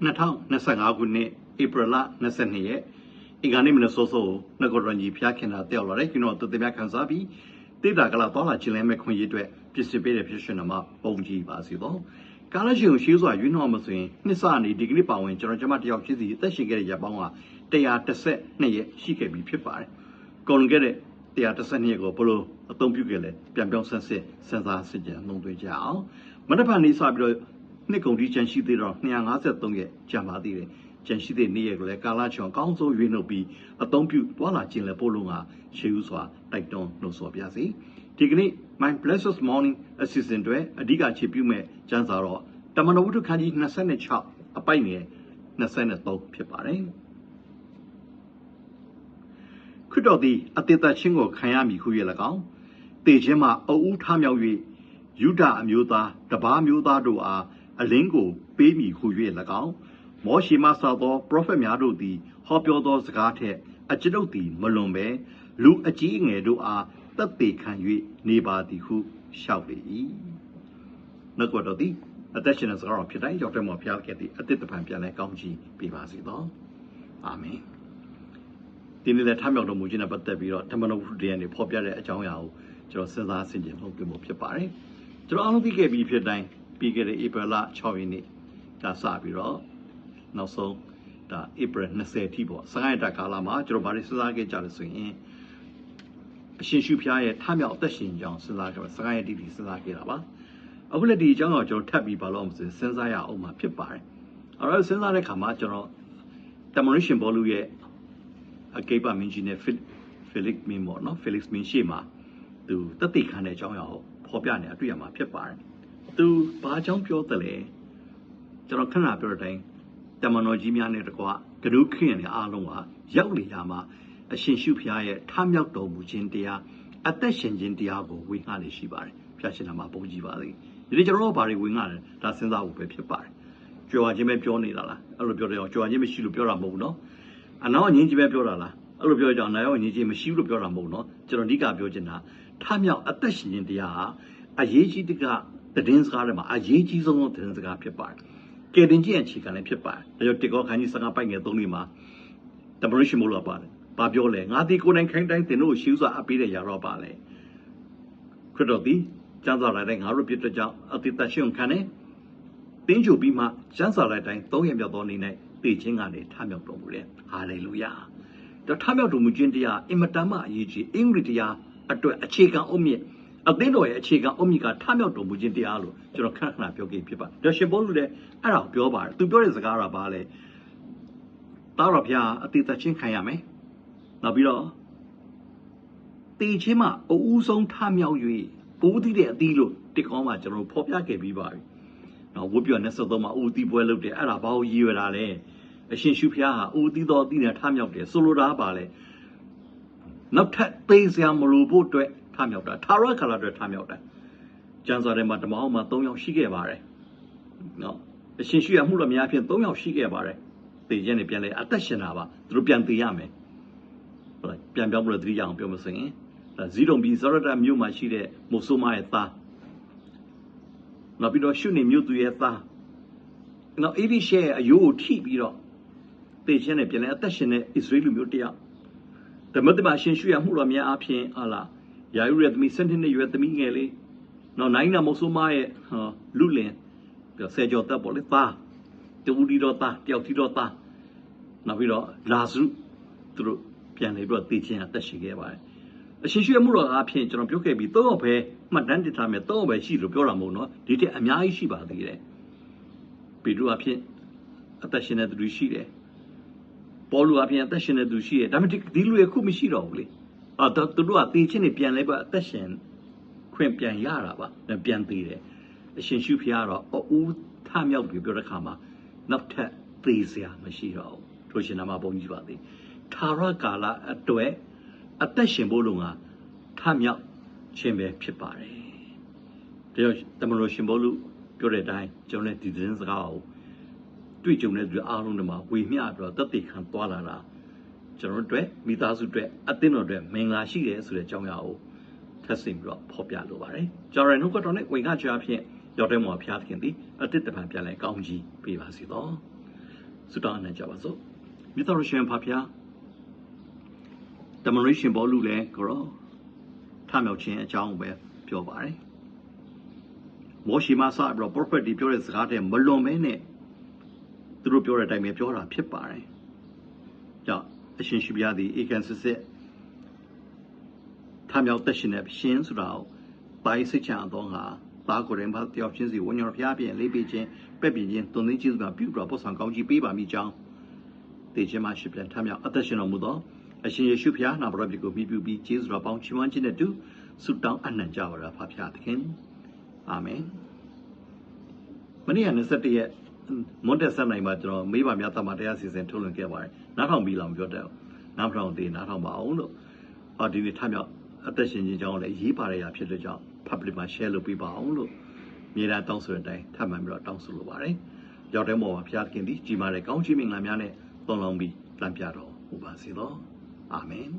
2025ခုနှစ်ဧပြီလ22ရက်အင်္ဂါနေ့မနက်စောစောနဂရကြီးဖျားခင်တာတက်လာတယ်ကျွန်တော်တူတူများခန်းစားပြီးတိတာကလာတော့လာချင်းလဲမဲ့ခွင့်ရအတွက်ပြစ်စစ်ပေးတဲ့ဖြစ်ရှင်မှာပုံကြည့်ပါစီတော့ကာလရှင်ကိုရှေးစွာရွေးနှောက်မဆိုရင်နှစ်စနေဒီကနေ့ပါဝင်ကျွန်တော်ကျမတယောက်ဖြစ်စီအသက်ရှင်ခဲ့တဲ့ရပ်ပေါင်းက132ရက်ရှိခဲ့ပြီဖြစ်ပါတယ်ကုန်ခဲ့တဲ့132ရက်ကိုဘလို့အသုံးပြုခဲ့လဲပြန်ပြောင်းဆန်းစစ်စဉ်းစားစစ်ကြံနှုံသွင်းကြအောင်မနက်ဖြန်နေ့စပြီးတော့ နှစ်ကုန်ဒီချန်ရှိသေးတော့253ရက်ကြာပါသေးတယ်ကျန်ရှိတဲ့နေ့ရက်ကိုလည်းကာလချောင်ကောင်းဆုံးရွေးနှုတ်ပြီးအသုံးပြုသွားလာခြင်းလည်းပို့လို့ကရှေးဥစွာတိုက်တွန်းနှုတ်ဆော်ပြစေဒီကနေ့ my blessed morning assistant တွေအဓိကခြေပြုမဲ့ကျမ်းစာတော့တမန်တော်ဝတ္ထုခန်းကြီး26အပိုက်ငယ်23ဖြစ်ပါတယ်ခရစ်တော်သည်အသေးသက်ချင်းကိုခံရမည်ဟု၍၎င်းတေခြင်းမှာအူးထားမြောက်၍ယူဒအမျိုးသားတပါးမျိုးသားတို့အား အလင်းကိုပေးမည်ဟု၍၎င်းမောရှိမဆောက်သောပရောဖက်များတို့သည် ဟောပြောသောစကားထက်အကျွန်ုပ်သည်မလွန်ပဲလူအကြီးအငယ်တို့အားတက်သေးခံ၍နေပါသည်ဟုလျှောက်လေ၏နှုတ်ကတော်သည်အသက်ရှင်တဲ့စကားတော်ဖြစ်တိုင်းရောက်တဲ့မော်ဖျားခဲ့သည့်အသစ်တပံပြန်လဲကောင်းချီးပေးပါစေသောအာမင်ဒီနေ့လည်းထမြောက်တော်မူခြင်းနဲ့ပတ်သက်ပြီးတော့ဓမ္မတော်ဝုဒ္ဓရဲ့နေဖော်ပြတဲ့အကြောင်းအရာကိုကျွန်တော်စဉ်းစားဆင်ခြင်လုပ်ပြဖို့ဖြစ်ပါတယ်ကျွန်တော်အားလုံးသိခဲ့ပြီးဖြစ်တိုင်း ပြီးခဲ့တဲ့ဧပြီလ6ရက်နေ့ကစပြီးတော့နောက်ဆုံးဒါဧပြီ20ထိပေါ့စကိုင်းတာကာလမှာကျွန်တော်ဗားလေးစဉ်းစားခဲ့ကြလို့ဆိုရင်အရှင်ရှုဖျားရဲ့ထမြောက်အသက်ရှင်ကြောင်းစဉ်းစားခဲ့ပါစကိုင်းရဲ့တီတီစဉ်းစားခဲ့တာပါအခုလည်းဒီအကြောင်းကိုကျွန်တော်ထပ်ပြီးပါလို့မစဉ်စဉ်းစားရအောင်မှာဖြစ်ပါတယ်အဲ့တော့စဉ်းစားတဲ့ခါမှာကျွန်တော်တမန်တော်ရှင်ဘောလူရဲ့အကေပါမင်းကြီးနဲ့ဖိလစ်မင်းပေါ့နော်ဖိလစ်မင်းရှေ့မှာသူတက်တိခံတဲ့အကြောင်းအရာကိုဖော်ပြနေတာတွေ့ရမှာဖြစ်ပါတယ် သူဘာအကြောင်းပြောတယ်လဲကျွန်တော်ခဏပြောတဲ့အတိုင်းတမန်တော်ကြီးများနဲ့တကွာဂရုခင်နဲ့အားလုံးကရောက်လေရမှာအရှင်ရှုဖျားရဲ့ထမြောက်တော်မူခြင်းတရားအသက်ရှင်ခြင်းတရားကိုဝေငှနေရှိပါတယ်ဖျားရှင်နာမှာပုံကြည့်ပါလိမ့်ဒီနေ့ကျွန်တော်တို့ဘာတွေဝေငှတယ်ဒါစဉ်းစားဖို့ပဲဖြစ်ပါတယ်ကြွားခြင်းပဲပြောနေတာလားအဲ့လိုပြောတယ်အောင်ကြွားခြင်းမရှိလို့ပြောတာမဟုတ်ဘူးနော်အနောက်ငင်းကြီးပဲပြောတာလားအဲ့လိုပြောကြအောင်နာရောငင်းကြီးမရှိဘူးလို့ပြောတာမဟုတ်နော်ကျွန်တော်အဓိကပြောချင်တာထမြောက်အသက်ရှင်ခြင်းတရားဟာအရေးကြီးတဲ့က သတင်းစကားတွေမှာအရေးကြီးဆုံးသောသတင်းစကားဖြစ်ပါတယ်ကယ်တင်ခြင်းအခြေခံလည်းဖြစ်ပါတယ်ဒါကြောင့်တေကောခန်းကြီးစကားပိုက်ငယ်သုံးလေးမှာတမရရှိမို့လို့ပါတယ်ဘာပြောလဲငါဒီကိုယ်တိုင်ခိုင်းတိုင်းတင်တို့ရှူးစွာအပ်ပေးတဲ့ຢာတော့ပါလေခရစ်တော်သည်ကျမ်းစာလိုက်တိုင်းငါတို့ပြစ်တဲ့ကြောင့်အတိတ်တရှင်ခံနေတင်းချိုပြီးမှကျမ်းစာလိုက်တိုင်းသုံးရမြောက်သောအနေနဲ့သိချင်းကနေထမြောက်တော်မူတယ်ဟာလေလုယာတော့ထမြောက်တော်မူခြင်းတရားအင်မတန်မှအရေးကြီးအင်္ဂလိပ်တရားအတွက်အခြေခံအုတ်မြင့် အသင်းတော်ရဲ့အခြေခံအုတ်မြင့်ကထမြောက်တော်မူခြင်းတရားလို့ကျွန်တော်ခဏခဏပြောခဲ့ဖြစ်ပါတယ်ဒါရှင်ဘောလူလည်းအဲ့ဒါကိုပြောပါတယ်သူပြောတဲ့စကားကဘာလဲတားတော်ဖျားအတိတ်တချင်းခံရမယ်နောက်ပြီးတော့တေချင်းမှာအဦးဆုံးထမြောက်၍ပိုးသီးတဲ့အသီးလို့တစ်ကောင်းမှာကျွန်တော်ဖော်ပြခဲ့ပြီးပါပြီ။နော်ဝတ်ပြော23မှာဦးသီးပွဲလုပ်တယ်အဲ့ဒါဘာကိုရည်ရွယ်တာလဲ။အရှင်ရှုဖျားဟာဦးသီးတော်အသီးနဲ့ထမြောက်တယ်ဆိုလိုတာပါလေ။နောက်ထပ်သိစရာမလိုဖို့အတွက် ထမြောက်တာထာဝရခလာအတွက်ထမြောက်တာ။ကျမ်းစာထဲမှာဓမ္မအောင်မှာ3ယောက်ရှိခဲ့ပါတယ်။နော်အရှင်ရှုရမှုတော်များဖြင့်3ယောက်ရှိခဲ့ပါတယ်။သိခြင်းနဲ့ပြန်လဲအသက်ရှင်တာပါ။သူတို့ပြန်သိရမယ်။ဟုတ်လားပြန်ပြောင်းလို့သတိရအောင်ပြောမစင်ရင်ဒါဇီးတုံပြီးဇရတမြို့မှာရှိတဲ့မိုဆိုမာရဲ့သားနောက်ပြီးတော့ရှုနေမြို့သူရဲ့သားနောက်အေဒီရှဲရဲ့အယိုးကိုထိပြီးတော့တေချင်းနဲ့ပြန်လဲအသက်ရှင်တဲ့ဣသရေလမျိုးတယောက်ဓမ္မတမရှင်ရှုရမှုတော်များအဖြစ်ဟာလာ ယာယုရဲ့သမီးစင်တင်ရဲ့ရွယ်သမီးငယ်လေးနောက်နိုင်နာမိုဆိုမာရဲ့ဟာလူလင်ဆယ်ကျော်တက်ပေါ်လေသားတူဒီတော့သားတယောက်တီတော့သားနောက်ပြီးတော့လာစုသူတို့ပြန်လေပြီးတော့တေချင်းအသက်ရှင်ခဲ့ပါတယ်အရှင်ရှိရမှုတော်အားဖြင့်ကျွန်တော်ပြောခဲ့ပြီးသုံးယောက်ပဲမှတ်တမ်းတင်ထားမယ်သုံးယောက်ပဲရှိလို့ပြောတာမဟုတ်နော်ဒီတက်အများကြီးရှိပါသေးတယ်ပေတရုအဖြစ်အသက်ရှင်တဲ့သူရှိတယ်ပေါလုအဖြစ်အသက်ရှင်တဲ့သူရှိတယ်ဒါပေမဲ့ဒီလူရဲ့ခုမရှိတော့ဘူးလေ အာသူတို့ကတေချင်းနေပြန်လဲပါအသက်ရှင်ခွင့်ပြန်ရတာပါပြန်သေးတယ်အရှင်ရှုဖျားတော့အူးထမြောက်ပြီးပြောတဲ့ခါမှာနောက်ထပ်သေးစရာမရှိတော့ဘူးထိုရှင်နာမဘုန်းကြီးပါသေးထာရကာလအတွက်အသက်ရှင်ဖို့လုံကထမြောက်ခြင်းပဲဖြစ်ပါတယ်။ဒါကြောင့်တမန်တော်ရှင်ဘောလူပြောတဲ့အတိုင်းကျွန်တော်လည်းဒီသတင်းစကားကိုတွေ့ကြုံတဲ့သူအားလုံးတွေမှာဝေမျှပြီးတော့တက်တည်ခံသွားလာတာ ကျွန်တော်တို့မိသားစုတွေအသင်းတော်တွေမင်္ဂလာရှိတယ်ဆိုတဲ့အကြောင်းအရာကိုထပ်ဆင့်ပြီးတော့ဖော်ပြလိုပါတယ်။ကျွန်တော်နှုတ်ကတော်နဲ့ဝင်ကကြွားဖြင့်ရောက်တဲ့မော်ဖျားသခင်သည်အတိတ်တပံပြန်လဲကောင်းကြီးပေးပါစေတော့။ဆုတောင်းအနံ့ကြပါစို့မြတ်တော်ရှင်ဖဖျားတမန်တော်ရှင်ဘောလူလည်းကိုရောထမြောက်ခြင်းအကြောင်းပဲပြောပါတယ်မောရှိမဆာဘရ prophet ဒီပြောတဲ့စကားတဲ့မလွန်မဲနဲ့သူတို့ပြောတဲ့အတိုင်းပဲပြောတာဖြစ်ပါတယ်ကြောင့် အရှင်ရှိပြားသည်ဧကန်စစ်စစ်ထမြောက်သက်ရှင်တဲ့ရှင်ဆိုတာကိုပိုင်းစိတ်ချအသောငါသားကိုယ်တိုင်ဘာတယောက်ချင်းစီဝိညာဉ်တော်ဖျားပြင်လေးပေးခြင်းပက်ပြင်ခြင်းတုန်သိခြင်းစွာပြုတော်ပို့ဆောင်ကောင်းကြီးပေးပါမိကြောင်းတေခြင်းမရှိပြန်ထမြောက်အသက်ရှင်တော်မူသောအရှင်ယေရှုဖျားနာဘရပြီကိုမိပြုပြီးကျေးဇူးတော်ပေါင်းချီးမွမ်းခြင်းနဲ့တူဆုတောင်းအနံ့ကြပါရဖဖျားသခင်အာမင်မနေ့က21ရက် မွန်တက်ဆက်နိုင်မှာကျွန်တော်မေးပါများသမာတရားစီစဉ်ထုတ်လွှင့်ခဲ့ပါတယ်နားထောင်ပြီးလားမပြောတတ်ဘူးနားမထောင်သေးနားထောင်ပါအောင်လို့အော်ဒီနေ့ထမြောက်အသက်ရှင်ခြင်းကြောင်းလည်းရေးပါရရဖြစ်တဲ့ကြောင့် public မှာ share လုပ်ပေးပါအောင်လို့မြေတာတောင်းဆိုတဲ့အတိုင်းထပ်မံပြီးတော့တောင်းဆိုလိုပါတယ်ရောက်တဲ့မော်မှာဖျားခင်သည်ကြီးမားတဲ့ကောင်းချီးမင်္ဂလာများနဲ့သွန်လောင်းပြီးလမ်းပြတော်မူပါစေသောအာမင်